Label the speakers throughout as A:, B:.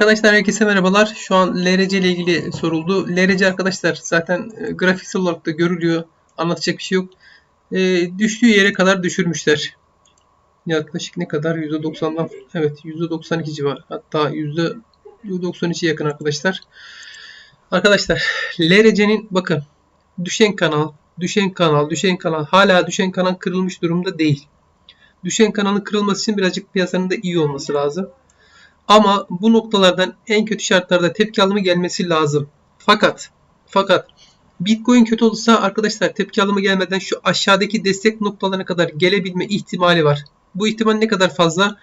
A: Arkadaşlar herkese merhabalar. Şu an LRC ile ilgili soruldu. LRC arkadaşlar zaten e, grafiksel olarak da görülüyor. Anlatacak bir şey yok. E, düştüğü yere kadar düşürmüşler. Yaklaşık ne kadar? %90'dan evet %92 civarı. Hatta %93'e yakın arkadaşlar. Arkadaşlar LRC'nin bakın düşen kanal, düşen kanal, düşen kanal hala düşen kanal kırılmış durumda değil. Düşen kanalın kırılması için birazcık piyasanın da iyi olması lazım. Ama bu noktalardan en kötü şartlarda tepki alımı gelmesi lazım. Fakat fakat Bitcoin kötü olursa arkadaşlar tepki alımı gelmeden şu aşağıdaki destek noktalarına kadar gelebilme ihtimali var. Bu ihtimal ne kadar fazla?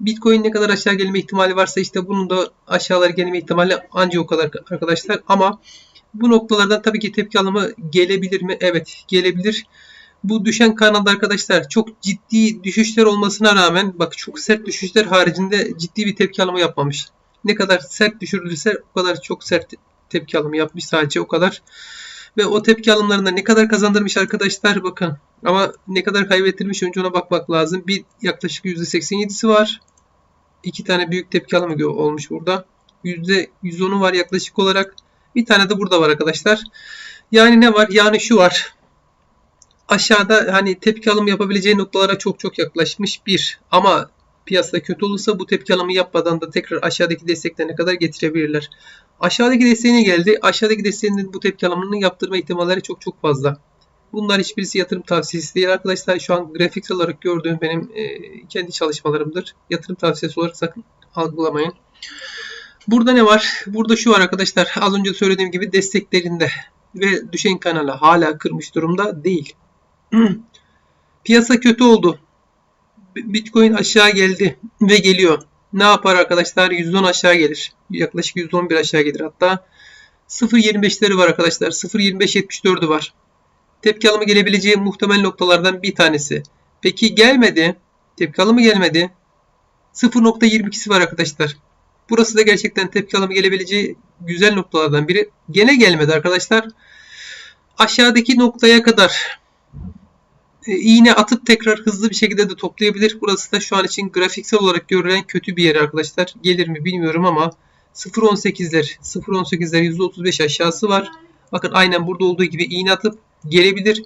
A: Bitcoin ne kadar aşağı gelme ihtimali varsa işte bunun da aşağılara gelme ihtimali ancak o kadar arkadaşlar. Ama bu noktalardan tabii ki tepki alımı gelebilir mi? Evet gelebilir. Bu düşen kanalda arkadaşlar çok ciddi düşüşler olmasına rağmen bak çok sert düşüşler haricinde ciddi bir tepki alımı yapmamış. Ne kadar sert düşürülürse o kadar çok sert tepki alımı yapmış sadece o kadar. Ve o tepki alımlarında ne kadar kazandırmış arkadaşlar bakın. Ama ne kadar kaybettirmiş önce ona bakmak lazım. Bir yaklaşık %87'si var. İki tane büyük tepki alımı olmuş burada. %110'u var yaklaşık olarak. Bir tane de burada var arkadaşlar. Yani ne var? Yani şu var aşağıda hani tepki alımı yapabileceği noktalara çok çok yaklaşmış bir. Ama piyasada kötü olursa bu tepki alımı yapmadan da tekrar aşağıdaki desteklerine kadar getirebilirler. Aşağıdaki desteğine geldi. Aşağıdaki desteğinin bu tepki alımını yaptırma ihtimalleri çok çok fazla. Bunlar hiçbirisi yatırım tavsiyesi değil arkadaşlar. Şu an grafiksel olarak gördüğüm benim e, kendi çalışmalarımdır. Yatırım tavsiyesi olarak sakın algılamayın. Burada ne var? Burada şu var arkadaşlar. Az önce söylediğim gibi desteklerinde ve düşen kanala hala kırmış durumda değil. Piyasa kötü oldu. Bitcoin aşağı geldi ve geliyor. Ne yapar arkadaşlar? %10 aşağı gelir. Yaklaşık %11 aşağı gelir hatta. 0.25'leri var arkadaşlar. 0.25.74'ü var. Tepki alımı gelebileceği muhtemel noktalardan bir tanesi. Peki gelmedi. Tepki alımı gelmedi. 0.22'si var arkadaşlar. Burası da gerçekten tepki alımı gelebileceği güzel noktalardan biri. Gene gelmedi arkadaşlar. Aşağıdaki noktaya kadar iğne atıp tekrar hızlı bir şekilde de toplayabilir. Burası da şu an için grafiksel olarak görülen kötü bir yer arkadaşlar. Gelir mi bilmiyorum ama 0.18'ler 0.18'ler %35 aşağısı var. Bakın aynen burada olduğu gibi iğne atıp gelebilir.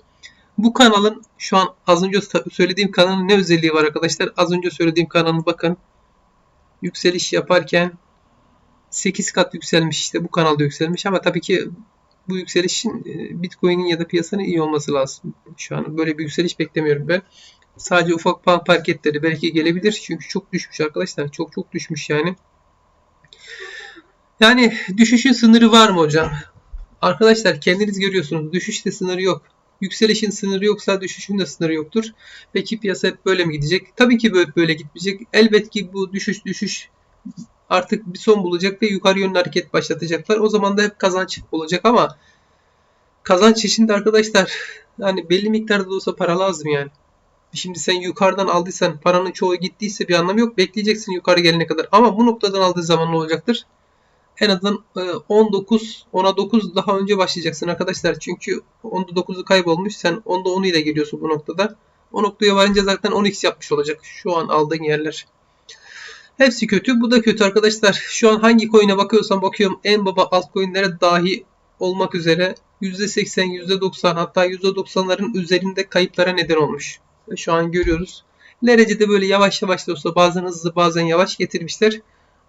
A: Bu kanalın şu an az önce söylediğim kanalın ne özelliği var arkadaşlar? Az önce söylediğim kanalın bakın yükseliş yaparken 8 kat yükselmiş işte bu kanalda yükselmiş ama tabii ki bu yükselişin e, Bitcoin'in ya da piyasanın iyi olması lazım. Şu an böyle bir yükseliş beklemiyorum ben. Sadece ufak pan parketleri belki gelebilir. Çünkü çok düşmüş arkadaşlar. Çok çok düşmüş yani. Yani düşüşün sınırı var mı hocam? Arkadaşlar kendiniz görüyorsunuz. Düşüşte sınırı yok. Yükselişin sınırı yoksa düşüşün de sınırı yoktur. Peki piyasa hep böyle mi gidecek? Tabii ki böyle, böyle gitmeyecek. Elbet ki bu düşüş düşüş artık bir son bulacak ve yukarı yönlü hareket başlatacaklar. O zaman da hep kazanç olacak ama kazanç için de arkadaşlar yani belli miktarda da olsa para lazım yani. Şimdi sen yukarıdan aldıysan paranın çoğu gittiyse bir anlamı yok. Bekleyeceksin yukarı gelene kadar. Ama bu noktadan aldığı zaman ne olacaktır? En azından 19, 10'a 9 daha önce başlayacaksın arkadaşlar. Çünkü 10'da 9'u kaybolmuş. Sen 10'da 10 ile geliyorsun bu noktada. O noktaya varınca zaten 10x yapmış olacak. Şu an aldığın yerler. Hepsi kötü. Bu da kötü arkadaşlar. Şu an hangi coin'e bakıyorsam bakıyorum en baba altcoin'lere dahi olmak üzere %80, %90 hatta %90'ların üzerinde kayıplara neden olmuş. Şu an görüyoruz. Derecede böyle yavaş yavaş da olsa bazen hızlı bazen yavaş getirmişler.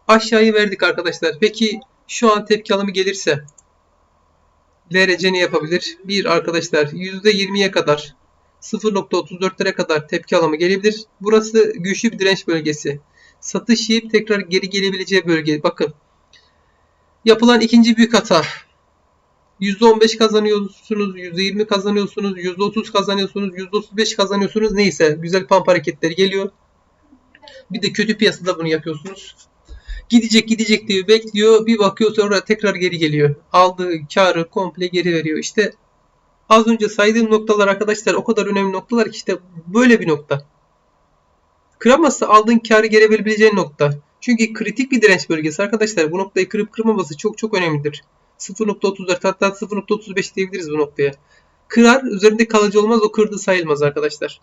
A: Aşağıyı verdik arkadaşlar. Peki şu an tepki alımı gelirse derece ne yapabilir? Bir arkadaşlar %20'ye kadar 0.34'lere kadar tepki alımı gelebilir. Burası güçlü bir direnç bölgesi satış yiyip tekrar geri gelebileceği bölge. Bakın. Yapılan ikinci büyük hata. %15 kazanıyorsunuz, %20 kazanıyorsunuz, %30 kazanıyorsunuz, %35 kazanıyorsunuz. Neyse güzel pump hareketleri geliyor. Bir de kötü piyasada bunu yapıyorsunuz. Gidecek gidecek diye bekliyor. Bir bakıyor sonra tekrar geri geliyor. Aldığı karı komple geri veriyor. İşte az önce saydığım noktalar arkadaşlar o kadar önemli noktalar ki işte böyle bir nokta. Kıramazsa aldığın karı geri verebileceğin nokta. Çünkü kritik bir direnç bölgesi arkadaşlar. Bu noktayı kırıp kırmaması çok çok önemlidir. 0.34 hatta 0.35 diyebiliriz bu noktaya. Kırar üzerinde kalıcı olmaz o kırdı sayılmaz arkadaşlar.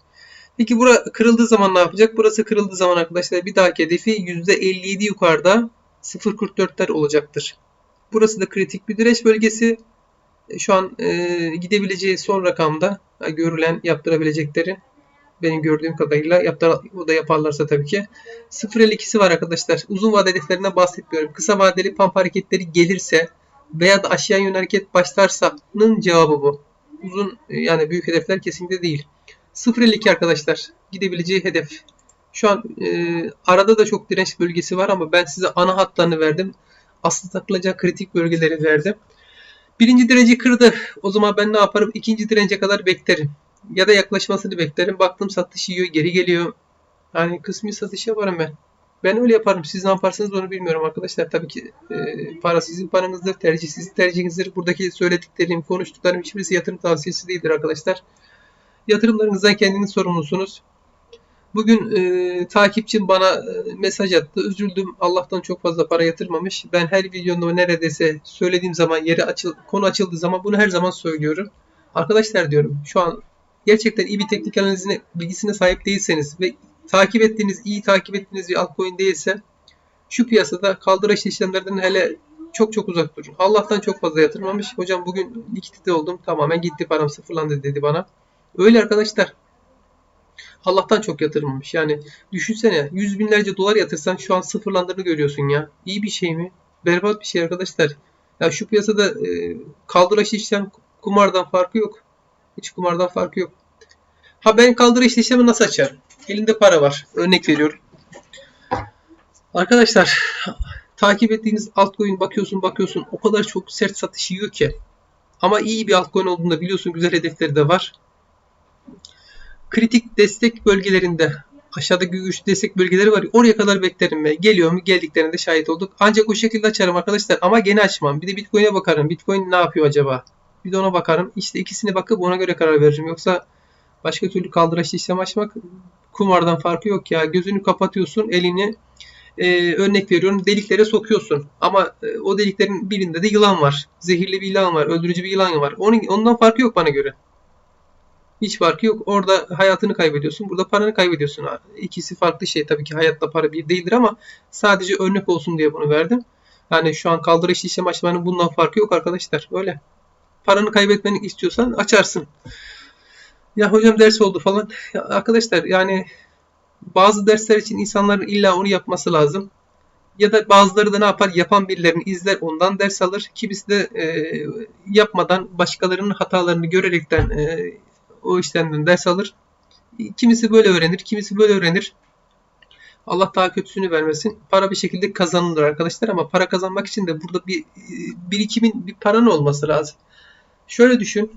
A: Peki bura kırıldığı zaman ne yapacak? Burası kırıldığı zaman arkadaşlar bir dahaki hedefi %57 yukarıda 0.44'ler olacaktır. Burası da kritik bir direnç bölgesi. E, Şu an e, gidebileceği son rakamda görülen yaptırabilecekleri benim gördüğüm kadarıyla yaptır, o da yaparlarsa tabii ki 0.52'si var arkadaşlar. Uzun vade hedeflerinden bahsetmiyorum. Kısa vadeli pump hareketleri gelirse veya da aşağı yönlü hareket başlarsa'nın cevabı bu. Uzun e, yani büyük hedefler kesinlikle değil. 0.52 arkadaşlar gidebileceği hedef. Şu an e, arada da çok direnç bölgesi var ama ben size ana hatlarını verdim. Asıl takılacak kritik bölgeleri verdim. Birinci direnci kırdı. O zaman ben ne yaparım? İkinci dirence kadar beklerim. Ya da yaklaşmasını beklerim. Baktım satış yiyor, geri geliyor. Yani kısmi satış yaparım ben. Ben öyle yaparım. Siz ne yaparsınız onu bilmiyorum arkadaşlar. Tabii ki e, para sizin paranızdır, tercih sizin tercihinizdir. Buradaki söylediklerim, konuştuklarım hiçbirisi yatırım tavsiyesi değildir arkadaşlar. Yatırımlarınızdan kendiniz sorumlusunuz. Bugün e, takipçim bana e, mesaj attı. Üzüldüm. Allah'tan çok fazla para yatırmamış. Ben her videomda neredeyse söylediğim zaman yeri açıl konu açıldığı zaman bunu her zaman söylüyorum. Arkadaşlar diyorum şu an gerçekten iyi bir teknik analizine bilgisine sahip değilseniz ve takip ettiğiniz, iyi takip ettiğiniz bir altcoin değilse şu piyasada kaldıraç işlemlerden hele çok çok uzak durun. Allah'tan çok fazla yatırmamış. Hocam bugün likidite oldum. Tamamen gitti param sıfırlandı dedi bana. Öyle arkadaşlar. Allah'tan çok yatırmamış. Yani düşünsene yüz binlerce dolar yatırsan şu an sıfırlandığını görüyorsun ya. İyi bir şey mi? Berbat bir şey arkadaşlar. Ya şu piyasada e, kaldıraç işlem kumardan farkı yok. Hiç kumardan farkı yok. Ha ben kaldıraç işlemi nasıl açarım? Elinde para var. Örnek veriyorum. Arkadaşlar takip ettiğiniz altcoin bakıyorsun bakıyorsun o kadar çok sert satış yiyor ki. Ama iyi bir altcoin olduğunda biliyorsun güzel hedefleri de var kritik destek bölgelerinde aşağıdaki güçlü destek bölgeleri var. Oraya kadar beklerim ve geliyor mu geldiklerinde şahit olduk. Ancak o şekilde açarım arkadaşlar ama gene açmam. Bir de Bitcoin'e bakarım. Bitcoin ne yapıyor acaba? Bir de ona bakarım. İşte ikisine bakıp ona göre karar veririm. Yoksa başka türlü kaldıraçlı işlem açmak kumardan farkı yok ya. Gözünü kapatıyorsun, elini e, örnek veriyorum deliklere sokuyorsun. Ama e, o deliklerin birinde de yılan var. Zehirli bir yılan var, öldürücü bir yılan var. Onun, ondan farkı yok bana göre. Hiç farkı yok. Orada hayatını kaybediyorsun. Burada paranı kaybediyorsun. İkisi farklı şey. Tabii ki hayatta para bir değildir ama sadece örnek olsun diye bunu verdim. Yani şu an kaldırış işlem açmanın bundan farkı yok arkadaşlar. Öyle. Paranı kaybetmeni istiyorsan açarsın. Ya hocam ders oldu falan. Ya arkadaşlar yani bazı dersler için insanların illa onu yapması lazım. Ya da bazıları da ne yapar? Yapan birilerini izler, ondan ders alır. Kimisi de e, yapmadan başkalarının hatalarını görerekten e, o işlemden ders alır. Kimisi böyle öğrenir, kimisi böyle öğrenir. Allah daha kötüsünü vermesin. Para bir şekilde kazanılır arkadaşlar ama para kazanmak için de burada bir birikimin bir paran olması lazım. Şöyle düşün.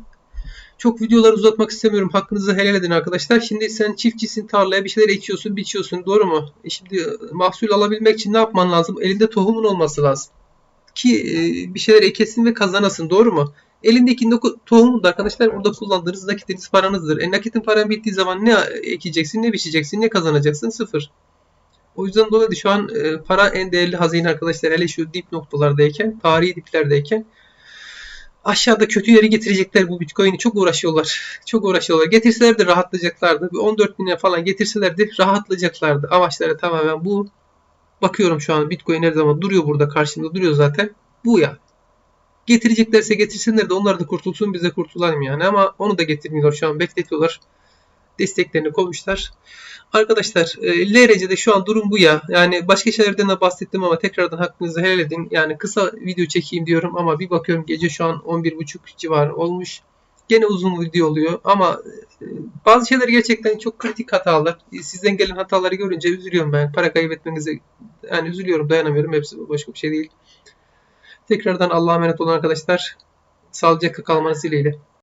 A: Çok videoları uzatmak istemiyorum. Hakkınızı helal edin arkadaşlar. Şimdi sen çiftçisin, tarlaya bir şeyler ekiyorsun, biçiyorsun. Doğru mu? E şimdi mahsul alabilmek için ne yapman lazım? Elinde tohumun olması lazım. Ki bir şeyler ekesin ve kazanasın. Doğru mu? Elindeki tohumu da arkadaşlar burada kullandığınız nakitiniz paranızdır. E, nakitin paran bittiği zaman ne ekeceksin, ne biçeceksin, ne kazanacaksın? Sıfır. O yüzden dolayı şu an e, para en değerli hazine arkadaşlar. Hele şu dip noktalardayken, tarihi diplerdeyken aşağıda kötü yere getirecekler bu Bitcoin'i. Çok uğraşıyorlar. Çok uğraşıyorlar. Getirselerdi rahatlayacaklardı. Bir 14 bine falan getirselerdi rahatlayacaklardı. Amaçları tamamen bu. Bakıyorum şu an Bitcoin her zaman duruyor burada karşımda duruyor zaten. Bu ya. Getireceklerse getirsinler de onlar da kurtulsun biz de kurtulalım yani ama onu da getirmiyorlar şu an bekletiyorlar. Desteklerini koymuşlar. Arkadaşlar e, LRC'de şu an durum bu ya. Yani başka şeylerden de bahsettim ama tekrardan hakkınızı helal edin. Yani kısa video çekeyim diyorum ama bir bakıyorum gece şu an 11.30 civarı olmuş. Gene uzun video oluyor ama e, bazı şeyler gerçekten çok kritik hatalar. Sizden gelen hataları görünce üzülüyorum ben. Para kaybetmenize yani üzülüyorum dayanamıyorum. Hepsi başka bir şey değil. Tekrardan Allah'a emanet olun arkadaşlar. Sağlıcakla kalmanız dileğiyle.